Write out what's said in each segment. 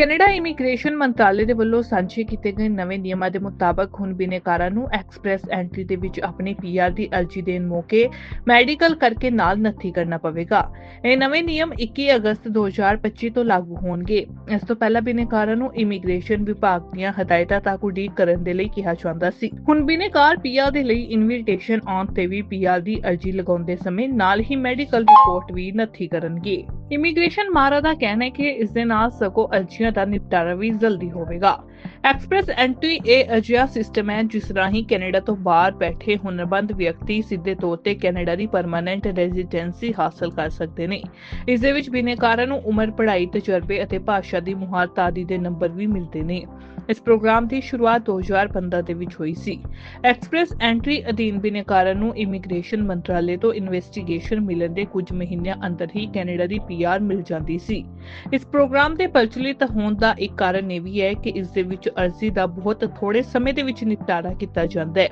Canada immigration ਮੰਤਰਾਲੇ ਦੇ ਵੱਲੋਂ ਸਾਂਝੇ ਕੀਤੇ ਗਏ ਨਵੇਂ ਨਿਯਮਾਂ ਦੇ ਮੁਤਾਬਕ ਹੁਣ ਬਿਨੇਕਾਰਾਂ ਨੂੰ ਐਕਸਪ੍ਰੈਸ ਐਂਟਰੀ ਦੇ ਵਿੱਚ ਆਪਣੀ ਪੀਆਰ ਦੀ ਅਰਜ਼ੀ ਦੇਣ ਮੌਕੇ ਮੈਡੀਕਲ ਕਰਕੇ ਨਾਲ ਨੱਥੀ ਕਰਨਾ ਪਵੇਗਾ। ਇਹ ਨਵੇਂ ਨਿਯਮ 21 ਅਗਸਤ 2025 ਤੋਂ ਲਾਗੂ ਹੋਣਗੇ। ਇਸ ਤੋਂ ਪਹਿਲਾਂ ਬਿਨੇਕਾਰਾਂ ਨੂੰ ਇਮੀਗ੍ਰੇਸ਼ਨ ਵਿਭਾਗ ਦੀਆਂ ਹਦਾਇਤਾਂ ਤੱਕ ਉਡੀਕ ਕਰਨ ਦੇ ਲਈ ਕਿਹਾ ਜਾਂਦਾ ਸੀ। ਹੁਣ ਬਿਨੇਕਾਰ ਪੀਆਰ ਦੇ ਲਈ ਇਨਵੀਟੇਸ਼ਨ ਆਉਣ ਤੇ ਵੀ ਪੀਆਰ ਦੀ ਅਰਜ਼ੀ ਲਗਾਉਂਦੇ ਸਮੇਂ ਨਾਲ ਹੀ ਮੈਡੀਕਲ ਰਿਪੋਰਟ ਵੀ ਨੱਥੀ ਕਰਨਗੇ। ਇਮੀਗ੍ਰੇਸ਼ਨ ਮਾਹਰਾਂ ਦਾ ਕਹਿਣਾ ਹੈ ਕਿ ਇਸ ਦੇ ਨਾਲ ਸਗੋਂ ਅਰਜ਼ੀਆਂ ਦਾ ਨਿਪਟਾਰਾ ਵੀ ਜਲਦੀ ਹੋਵੇਗਾ। ਐਕਸਪ੍ਰੈਸ ਐਂਟਰੀ ਇਹ ਅਜਿਹਾ ਸਿਸਟਮ ਹੈ, ਜਿਸ ਰਾਹੀਂ ਕੈਨੇਡਾ ਤੋਂ ਬਾਹਰ ਬੈਠੇ ਹੁਨਰਮੰਦ ਵਿਅਕਤੀ ਸਿੱਧੇ ਤੌਰ ਤੇ ਕੈਨੇਡਾ ਦੀ ਪਰਮਾਨੈਂਟ ਰੈਜ਼ੀਡੈਂਸੀ ਹਾਸਲ ਕਰ ਸਕਦੇ ਨੇ। ਇਸ ਦੇ ਵਿੱਚ ਬਿਨੇਕਾਰਾਂ ਨੂੰ ਉਮਰ, ਪੜ੍ਹਾਈ, ਤਜਰਬੇ ਅਤੇ ਭਾਸ਼ਾ ਦੀ ਮੁਹਾਰਤ ਆਦਿ ਦੇ ਨੰਬਰ ਵੀ ਮਿਲਦੇ ਨੇ। ਇਸ ਪ੍ਰੋਗਰਾਮ ਦੀ ਸ਼ੁਰੂਆਤ 2015 ਦੇ ਵਿੱਚ ਹੋਈ ਸੀ। ਐਕਸਪ੍ਰੈਸ ਐਂਟਰੀ ਅਧੀਨ ਬਿਨੇਕਾਰਾਂ ਨੂੰ ਇਮੀਗ੍ਰੇਸ਼ਨ ਮੰਤਰਾਲੇ ਤੋਂ ਇਨਵੈਸਟੀਗੇਸ਼ਨ ਮਿਲਣ ਦੇ ਕੁਝ ਮਹੀਨਿਆਂ ਅੰਦਰ ਹੀ ਕੈਨੇਡਾ ਦੀ ਪੀਆਰ ਮਿਲ ਜਾਂਦੀ ਸੀ। ਇਸ ਪ੍ਰੋਗਰਾਮ ਦੇ ਪ੍ਰਚਲਿਤ ਹੋਣ ਦਾ ਇੱਕ ਕਾਰਨ ਇਹ ਵੀ ਹੈ ਕਿ ਇਸ ਦੇ ਵਿੱਚ ਅਰਜ਼ੀ ਦਾ ਬਹੁਤ ਥੋੜੇ ਸਮੇਂ ਦੇ ਵਿੱਚ ਨਿਪਟਾਰਾ ਕੀਤਾ ਜਾਂਦਾ ਹੈ।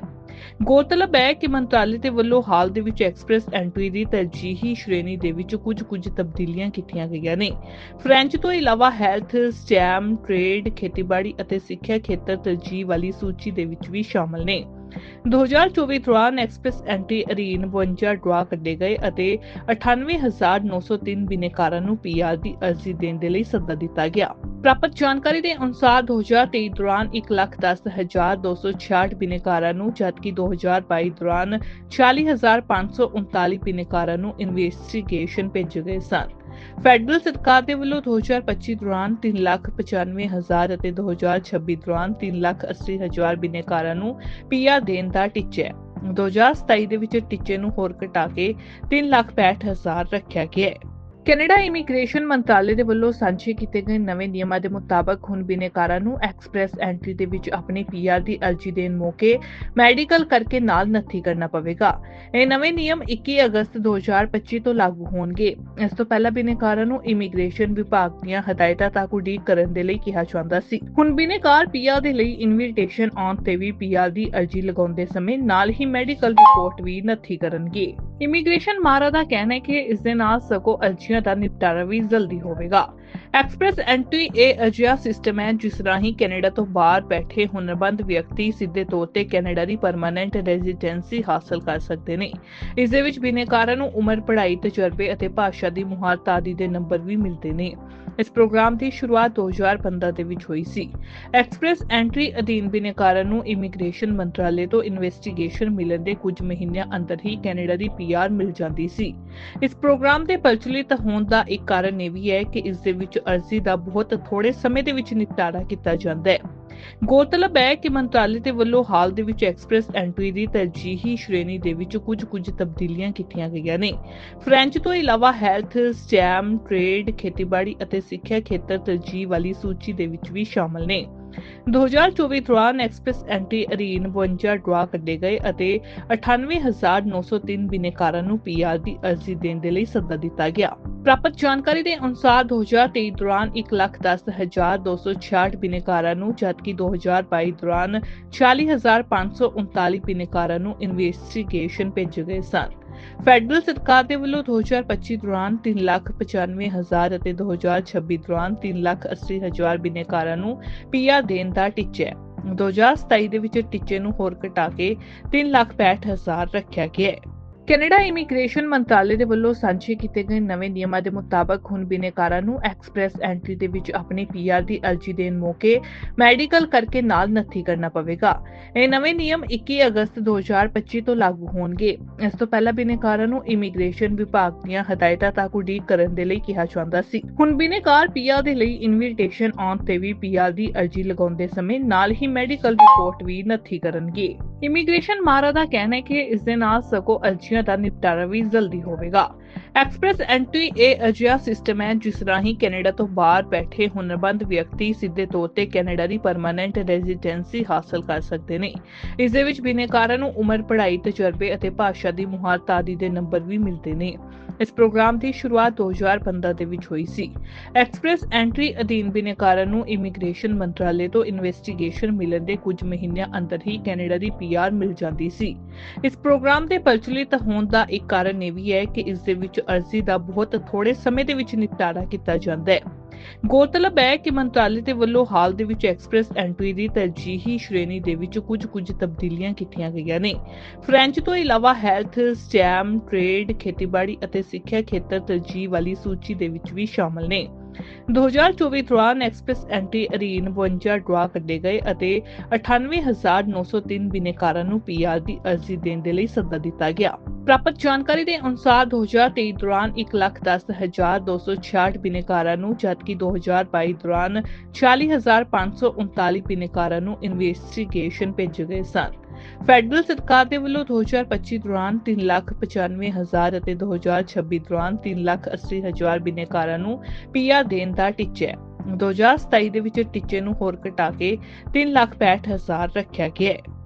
ਗੌਰਤਲਬ ਹੈ ਕਿ ਮੰਤਰਾਲੇ ਦੇ ਵੱਲੋਂ ਹਾਲ ਦੇ ਵਿੱਚ ਐਕਸਪ੍ਰੈਸ ਐਂਟਰੀ ਦੀ ਤਰਜੀਹੀ ਸ਼੍ਰੇਣੀ ਦੇ ਵਿੱਚ ਕੁਝ ਕੁਝ ਤਬਦੀਲੀਆਂ ਕੀਤੀਆਂ ਗਈਆਂ ਨੇ। ਫ੍ਰੈਂਚ ਤੋਂ ਇਲਾਵਾ ਹੈਲਥ, ਸਟੈਮ, ਟ੍ਰੇਡ, ਖੇਤੀਬਾੜੀ ਅਤੇ ਸਿੱਖਿਆ ਖੇਤਰ ਤਰਜੀਹ ਵਾਲੀ ਸੂਚੀ ਦੇ ਵਿੱਚ ਵੀ ਸ਼ਾਮਲ ਨੇ। 2024 ਦੌਰਾਨ ਐਕਸਪ੍ਰੈਸ ਐਂਟਰੀ ਅਧੀਨ 52 ਡਰਾ ਕੱਢੇ ਗਏ ਅਤੇ 98903 ਬਿਨੇਕਾਰਾਂ ਨੂੰ ਪੀਆਰ ਦੀ ਅਰਜ਼ੀ ਦੇਣ ਦੇ ਲਈ ਸੱਦਾ ਦਿੱਤਾ ਗਿਆ। ਪ੍ਰਾਪਤ ਜਾਣਕਾਰੀ ਦੇ ਅਨੁਸਾਰ 2023 ਦੌਰਾਨ 110266 ਬਿਨੇਕਾਰਾਂ ਨੂੰ, ਜਦਕਿ 2022 ਦੌਰਾਨ 44539 ਬਿਨੇਕਾਰਾਂ ਨੂੰ ਇਨਵੈਸਟੀਗੇਸ਼ਨ ਭੇਜੇ ਗਏ ਸਨ। ਫੈਡਰਲ ਸਰਕਾਰ ਦੇ ਵੱਲੋਂ 2025 ਦੌਰਾਨ 395000 ਅਤੇ 2026 ਦੌਰਾਨ 380000 ਬਿਨੇਕਾਰਾਂ ਨੂੰ ਪੀਆ ਦੇਣ ਦਾ ਟੀਚਾ ਹੈ। 2027 ਦੇ ਵਿੱਚ ਟੀਚੇ ਨੂੰ ਹੋਰ ਘਟਾ ਕੇ 365000 ਰੱਖਿਆ ਗਿਆ ਹੈ। ਕੈਨੇਡਾ ਇਮੀਗ੍ਰੇਸ਼ਨ ਮੰਤਰਾਲੇ ਦੇ ਵੱਲੋਂ ਸਾਂਝੇ ਕੀਤੇ ਗਏ ਨਵੇਂ ਨਿਯਮਾਂ ਦੇ ਮੁਤਾਬਕ ਹੁਣ ਬਿਨੇਕਾਰਾਂ ਨੂੰ ਐਕਸਪ੍ਰੈਸ ਐਂਟਰੀ ਦੇ ਵਿੱਚ ਆਪਣੀ ਪੀਆਰ ਦੀ ਅਰਜ਼ੀ ਦੇਣ ਮੌਕੇ ਮੈਡੀਕਲ ਕਰਕੇ ਨਾਲ ਨੱਥੀ ਕਰਨਾ ਪਵੇਗਾ। ਇਹ ਨਵੇਂ ਨਿਯਮ 21 ਅਗਸਤ 2025 ਤੋਂ ਲਾਗੂ ਹੋਣਗੇ। ਇਸ ਤੋਂ ਪਹਿਲਾਂ ਬਿਨੇਕਾਰਾਂ ਨੂੰ ਇਮੀਗ੍ਰੇਸ਼ਨ ਵਿਭਾਗ ਦੀਆਂ ਹਦਾਇਤਾਂ ਤੱਕ ਉਡੀਕ ਕਰਨ ਦੇ ਲਈ ਕਿਹਾ ਜਾਂਦਾ ਸੀ। ਹੁਣ ਬਿਨੇਕਾਰ ਪੀਆਰ ਦੇ ਲਈ ਇਨਵੀਟੇਸ਼ਨ ਆਉਣ ਤੇ ਵੀ ਪੀਆਰ ਦੀ ਅਰਜ਼ੀ ਲਗਾਉਂਦੇ ਸਮੇਂ ਨਾਲ ਹੀ ਮੈਡੀਕਲ ਰਿਪੋਰਟ ਵੀ ਨੱਥੀ ਕਰਨਗੇ। ਇਮੀਗ੍ਰੇਸ਼ਨ ਮਾਹਰਾਂ ਦਾ ਕਹਿਣਾ ਹੈ ਕਿ ਇਸ ਦੇ ਨਾਲ ਸਗੋਂ ਅਰਜ਼ੀਆਂ ਦਾ ਨਿਪਟਾਰਾ ਵੀ ਜਲਦੀ ਹੋਵੇਗਾ। ਐਕਸਪ੍ਰੈਸ ਐਂਟਰੀ ਇਹ ਅਜਿਹਾ ਸਿਸਟਮ ਹੈ, ਜਿਸ ਰਾਹੀਂ ਕੈਨੇਡਾ ਤੋਂ ਬਾਹਰ ਬੈਠੇ ਹੁਨਰਮੰਦ ਵਿਅਕਤੀ ਸਿੱਧੇ ਤੌਰ ਤੇ ਕੈਨੇਡਾ ਦੀ ਪਰਮਾਨੈਂਟ ਰੈਜ਼ੀਡੈਂਸੀ ਹਾਸਲ ਕਰ ਸਕਦੇ ਨੇ। ਇਸ ਦੇ ਵਿੱਚ ਬਿਨੇਕਾਰਾਂ ਨੂੰ ਉਮਰ, ਪੜ੍ਹਾਈ, ਤਜਰਬੇ ਅਤੇ ਭਾਸ਼ਾ ਦੀ ਮੁਹਾਰਤ ਆਦਿ ਦੇ ਨੰਬਰ ਵੀ ਮਿਲਦੇ ਨੇ। ਇਸ ਪ੍ਰੋਗਰਾਮ ਦੀ ਸ਼ੁਰੂਆਤ 2015 ਦੇ ਵਿੱਚ ਹੋਈ ਸੀ। ਐਕਸਪ੍ਰੈਸ ਐਂਟਰੀ ਅਧੀਨ ਬਿਨੇਕਾਰਾਂ ਨੂੰ ਇਮੀਗ੍ਰੇਸ਼ਨ ਮੰਤਰਾਲੇ ਤੋਂ ਇਨਵੈਸਟੀਗੇਸ਼ਨ ਮਿਲਣ ਦੇ ਕੁਝ ਮਹੀਨਿਆਂ ਅੰਦਰ ਹੀ ਕੈਨੇਡਾ ਦੀ ਪੀਆਰ ਮਿਲ ਜਾਂਦੀ ਸੀ। ਇਸ ਪ੍ਰੋਗਰਾਮ ਦੇ ਪ੍ਰਚਲਿਤ ਹੋਣ ਦਾ ਇੱਕ ਕਾਰਨ ਇਹ ਵੀ ਹੈ ਕਿ ਇਸ ਦੇ ਵਿੱਚ ਅਰਜ਼ੀ ਦਾ ਬਹੁਤ ਥੋੜੇ ਸਮੇਂ ਦੇ ਵਿੱਚ ਨਿਪਟਾਰਾ ਕੀਤਾ ਜਾਂਦਾ ਹੈ। ਗੌਰਤਲਬ ਹੈ ਕਿ ਮੰਤਰਾਲੇ ਦੇ ਵੱਲੋਂ ਹਾਲ ਦੇ ਵਿੱਚ ਐਕਸਪ੍ਰੈਸ ਐਂਟਰੀ ਦੀ ਤਰਜੀਹੀ ਸ਼੍ਰੇਣੀ ਦੇ ਵਿੱਚ ਕੁਝ ਕੁਝ ਤਬਦੀਲੀਆਂ ਕੀਤੀਆਂ ਗਈਆਂ ਨੇ। ਫ੍ਰੈਂਚ ਤੋਂ ਇਲਾਵਾ ਹੈਲਥ, ਸਟੈਮ, ਟ੍ਰੇਡ, ਖੇਤੀਬਾੜੀ ਅਤੇ ਸਿੱਖਿਆ ਖੇਤਰ ਤਰਜੀਹ ਵਾਲੀ ਸੂਚੀ ਦੇ ਵਿੱਚ ਵੀ ਸ਼ਾਮਲ ਨੇ। 2024 ਦੌਰਾਨ ਐਕਸਪ੍ਰੈਸ ਐਂਟਰੀ ਅਰੀਨ 52 ਡਰਾ ਕੱਢੇ ਗਏ ਅਤੇ 98903 ਬਿਨੇਕਾਰਾਂ ਨੂੰ ਪੀਆਰ ਦੀ ਅਰਜ਼ੀ ਦੇਣ ਦੇ ਲਈ ਸੱਦਾ ਦਿੱਤਾ ਗਿਆ। ਪ੍ਰਾਪਤ ਜਾਣਕਾਰੀ ਦੇ ਅਨੁਸਾਰ 2023 ਦੌਰਾਨ 110266 ਬਿਨੇਕਾਰਾਂ ਨੂੰ, ਜਦਕਿ 2022 ਦੌਰਾਨ 44539 ਬਿਨੇਕਾਰਾਂ ਨੂੰ ਇਨਵੈਸਟੀਗੇਸ਼ਨ ਭੇਜੇ ਗਏ ਸਨ। ਫੈਡਰਲ ਸਰਕਾਰ ਦੇ ਵੱਲੋਂ 2025 ਦੌਰਾਨ 395000 ਅਤੇ 2026 ਦੌਰਾਨ 380000 ਬਿਨੇਕਾਰਾਂ ਨੂੰ ਪੀਆਰ ਦੇਣ ਦਾ ਟੀਚਾ ਹੈ। 2027 ਦੇ ਵਿੱਚ ਟੀਚੇ ਨੂੰ ਹੋਰ ਘਟਾ ਕੇ 365000 ਰੱਖਿਆ ਗਿਆ ਹੈ। ਕੈਨੇਡਾ ਇਮੀਗ੍ਰੇਸ਼ਨ ਮੰਤਰਾਲੇ ਦੇ ਵੱਲੋਂ ਸਾਂਝੇ ਕੀਤੇ ਗਏ ਨਵੇਂ ਨਿਯਮਾਂ ਦੇ ਮੁਤਾਬਕ ਹੁਣ ਬਿਨੇਕਾਰਾਂ ਨੂੰ ਐਕਸਪ੍ਰੈਸ ਐਂਟਰੀ ਦੇ ਵਿੱਚ ਆਪਣੀ ਪੀਆਰ ਦੀ ਅਰਜ਼ੀ ਦੇਣ ਮੌਕੇ ਮੈਡੀਕਲ ਕਰਕੇ ਨਾਲ ਨੱਥੀ ਕਰਨਾ ਪਵੇਗਾ। ਇਹ ਨਵੇਂ ਨਿਯਮ 21 ਅਗਸਤ 2025 ਤੋਂ ਲਾਗੂ ਹੋਣਗੇ। ਇਸ ਤੋਂ ਪਹਿਲਾਂ ਬਿਨੇਕਾਰਾਂ ਨੂੰ ਇਮੀਗ੍ਰੇਸ਼ਨ ਵਿਭਾਗ ਦੀਆਂ ਹਦਾਇਤਾਂ ਤੱਕ ਉਡੀਕ ਕਰਨ ਦੇ ਲਈ ਕਿਹਾ ਜਾਂਦਾ ਸੀ। ਹੁਣ ਬਿਨੇਕਾਰ ਪੀਆਰ ਦੇ ਲਈ ਇਨਵੀਟੇਸ਼ਨ ਆਉਣ ਤੇ ਵੀ ਪੀਆਰ ਦੀ ਅਰਜ਼ੀ ਲਗਾਉਂਦੇ ਸਮੇਂ ਨਾਲ ਹੀ ਮੈਡੀਕਲ ਰਿਪੋਰਟ ਵੀ ਨੱਥੀ ਕਰਨਗੇ। ਇਮੀਗ੍ਰੇਸ਼ਨ ਮਾਹਰਾਂ ਦਾ ਕਹਿਣਾ ਹੈ ਕਿ ਇਸ ਦੇ ਨਾਲ ਸਗੋਂ ਅਰਜ਼ੀਆਂ ਦਾ ਨਿਪਟਾਰਾ ਵੀ ਜਲਦੀ ਹੋਵੇਗਾ। ਐਕਸਪ੍ਰੈਸ ਐਂਟਰੀ ਇਹ ਅਜਿਹਾ ਸਿਸਟਮ ਹੈ, ਜਿਸ ਰਾਹੀਂ ਕੈਨੇਡਾ ਤੋਂ ਬਾਹਰ ਬੈਠੇ ਹੁਨਰਮੰਦ ਵਿਅਕਤੀ ਸਿੱਧੇ ਤੌਰ ਤੇ ਕੈਨੇਡਾ ਦੀ ਪਰਮਾਨੈਂਟ ਰੈਜ਼ੀਡੈਂਸੀ ਹਾਸਲ ਕਰ ਸਕਦੇ ਨੇ। ਇਸ ਦੇ ਵਿੱਚ ਬਿਨੇਕਾਰਾਂ ਨੂੰ ਉਮਰ, ਪੜ੍ਹਾਈ, ਤਜਰਬੇ ਅਤੇ ਭਾਸ਼ਾ ਦੀ ਮੁਹਾਰਤ ਆਦਿ ਦੇ ਨੰਬਰ ਵੀ ਮਿਲਦੇ ਨੇ। ਇਸ ਪ੍ਰੋਗਰਾਮ ਦੀ ਸ਼ੁਰੂਆਤ 2015 ਦੇ ਵਿੱਚ ਹੋਈ ਸੀ। ਐਕਸਪ੍ਰੈਸ ਐਂਟਰੀ ਅਧੀਨ ਬਿਨੇਕਾਰਾਂ ਨੂੰ ਇਮੀਗ੍ਰੇਸ਼ਨ ਮੰਤਰਾਲੇ ਤੋਂ ਇਨਵੈਸਟੀਗੇਸ਼ਨ ਮਿਲਣ ਦੇ ਕੁਝ ਮਹੀਨਿਆਂ ਅੰਦਰ ਹੀ ਕੈਨੇਡਾ ਦੀ ਪੀਆਰ ਮਿਲ ਜਾਂਦੀ ਸੀ। ਇਸ ਪ੍ਰੋਗਰਾਮ ਦੇ ਪ੍ਰਚਲਿਤ ਹੋਣ ਦਾ ਇੱਕ ਕਾਰਨ ਇਹ ਵੀ ਹੈ ਕਿ ਇਸ ਦੇ ਵਿੱਚ ਅਰਜ਼ੀ ਦਾ ਬਹੁਤ ਥੋੜੇ ਸਮੇਂ ਦੇ ਵਿੱਚ ਨਿਪਟਾਰਾ ਕੀਤਾ ਜਾਂਦਾ ਹੈ। ਗੌਰਤਲਬ ਹੈ ਕਿ ਮੰਤਰਾਲੇ ਦੇ ਵੱਲੋਂ ਹਾਲ ਦੇ ਵਿੱਚ ਐਕਸਪ੍ਰੈਸ ਐਂਟਰੀ ਦੀ ਤਰਜੀਹੀ ਸ਼੍ਰੇਣੀ ਦੇ ਵਿੱਚ ਕੁਝ ਕੁਝ ਤਬਦੀਲੀਆਂ ਕੀਤੀਆਂ ਗਈਆਂ ਨੇ। ਫ੍ਰੈਂਚ ਤੋਂ ਇਲਾਵਾ ਹੈਲਥ, ਸਟੈਮ, ਟ੍ਰੇਡ, ਖੇਤੀਬਾੜੀ ਅਤੇ ਸਿੱਖਿਆ ਖੇਤਰ ਤਰਜੀਹ ਵਾਲੀ ਸੂਚੀ ਦੇ ਵਿੱਚ ਵੀ ਸ਼ਾਮਲ ਨੇ। 2024 ਦੌਰਾਨ ਐਕਸਪ੍ਰੈਸ ਐਂਟਰੀ ਅਧੀਨ 52 ਡਰਾ ਕੱਢੇ ਗਏ ਅਤੇ 98903 ਬਿਨੇਕਾਰਾਂ ਨੂੰ ਪੀਆਰ ਦੀ ਅਰਜ਼ੀ ਦੇਣ ਦੇ ਲਈ ਸੱਦਾ ਦਿੱਤਾ ਗਿਆ। ਪ੍ਰਾਪਤ ਜਾਣਕਾਰੀ ਦੇ ਅਨੁਸਾਰ 2023 ਦੌਰਾਨ 110266 ਬਿਨੇਕਾਰਾਂ ਨੂੰ, ਜਦਕਿ 2022 ਦੌਰਾਨ 40539 ਬਿਨੇਕਾਰਾਂ ਨੂੰ ਇਨਵੈਸਟੀਗੇਸ਼ਨ ਭੇਜੇ ਗਏ ਸਨ। ਫੈਡਰਲ ਸਰਕਾਰ ਦੇ ਵੱਲੋਂ 2025 ਦੌਰਾਨ 395000 ਅਤੇ 2026 ਦੌਰਾਨ 380000 ਬਿਨੇਕਾਰਾਂ ਨੂੰ ਪੀਆਰ ਦੇਣ ਦਾ ਟੀਚਾ ਹੈ। 2027 ਦੇ ਵਿੱਚ ਟੀਚੇ ਨੂੰ ਹੋਰ ਘਟਾ ਕੇ 365000 ਰੱਖਿਆ ਗਿਆ ਹੈ।